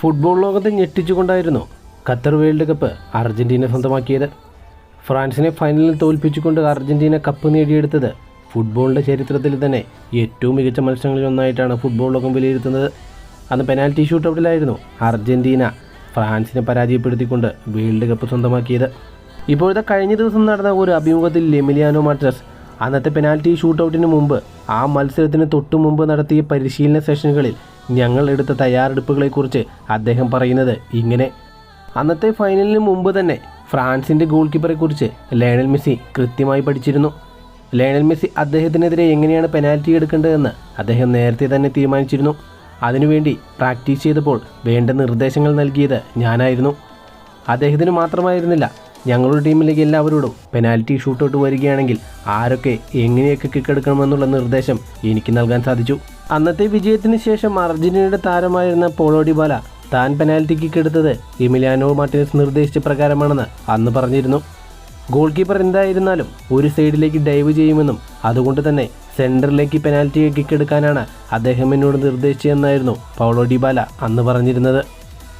Football ലോകത്തെ ഞെട്ടിച്ചുകൊണ്ടായിരുന്നു Qatar world cup Argentina സ്വന്തമാക്കിയത്. ഫ്രാൻസിനെ ഫൈനലിൽ തോൽപ്പിച്ചുകൊണ്ട് അർജന്റീന കപ്പ് നേടിയെടുത്തത് ഫുട്ബോളിന്റെ ചരിത്രത്തിൽ തന്നെ ഏറ്റവും മികച്ച മത്സരങ്ങളിൽ ഒന്നായിട്ടാണ് ഫുട്ബോൾ ലോകം വിലയിരുത്തുന്നത്. അന്ന് പെനാൽറ്റി ഷൂട്ടൗട്ടിലായിരുന്നു അർജന്റീന ഫ്രാൻസിനെ പരാജയപ്പെടുത്തിക്കൊണ്ട് വേൾഡ് കപ്പ് സ്വന്തമാക്കിയത്. ഇപ്പോഴത്തെ കഴിഞ്ഞ ദിവസം നടന്ന ഒരു അഭിമുഖത്തിൽ ലെമിലിയാനോ മാർട്ടസ് അന്നത്തെ പെനാൽറ്റി ഷൂട്ടൗട്ടിന് മുമ്പ് ആ മത്സരത്തിന് തൊട്ടു മുമ്പ് നടത്തിയ പരിശീലന സെഷനുകളിൽ ഞങ്ങൾ എടുത്ത തയ്യാറെടുപ്പുകളെക്കുറിച്ച് അദ്ദേഹം പറയുന്നത് ഇങ്ങനെ. അന്നത്തെ ഫൈനലിന് മുമ്പ് തന്നെ ഫ്രാൻസിന്റെ ഗോൾ കീപ്പറെക്കുറിച്ച് ലയണൽ മെസ്സി കൃത്യമായി പഠിച്ചിരുന്നു. ലയണൽ മെസ്സി അദ്ദേഹത്തിനെതിരെ എങ്ങനെയാണ് പെനാൽറ്റി എടുക്കേണ്ടതെന്ന് അദ്ദേഹം നേരത്തെ തന്നെ തീരുമാനിച്ചിരുന്നു. അതിനുവേണ്ടി പ്രാക്ടീസ് ചെയ്തപ്പോൾ വേണ്ട നിർദ്ദേശങ്ങൾ നൽകിയത് ഞാനായിരുന്നു. അദ്ദേഹത്തിന് മാത്രമായിരുന്നില്ല ഞങ്ങളുടെ ടീമിലേക്ക് എല്ലാവരോടും പെനാൽറ്റി ഷൂട്ടൗട്ട് വരികയാണെങ്കിൽ ആരൊക്കെ എങ്ങനെയൊക്കെ കിക്കെടുക്കണമെന്നുള്ള നിർദ്ദേശം എനിക്ക് നൽകാൻ സാധിച്ചു. അന്നത്തെ വിജയത്തിന് ശേഷം അർജന്റീനയുടെ താരമായിരുന്ന പോളോ ഡിബാല താൻ പെനാൽറ്റി കിക്ക് എടുത്തത് എമിലിയാനോ മാർട്ടിനസ് നിർദ്ദേശിച്ച പ്രകാരമാണെന്ന് അന്ന് പറഞ്ഞിരുന്നു. ഗോൾ കീപ്പർ എന്തായിരുന്നാലും ഒരു സൈഡിലേക്ക് ഡൈവ് ചെയ്യുമെന്നും അതുകൊണ്ട് തന്നെ സെന്ററിലേക്ക് പെനാൽറ്റി കിക്ക് എടുക്കാനാണ് അദ്ദേഹം എന്നോട് നിർദ്ദേശിച്ചതെന്നായിരുന്നു പൗളോ ഡിബാല അന്ന് പറഞ്ഞിരുന്നത്.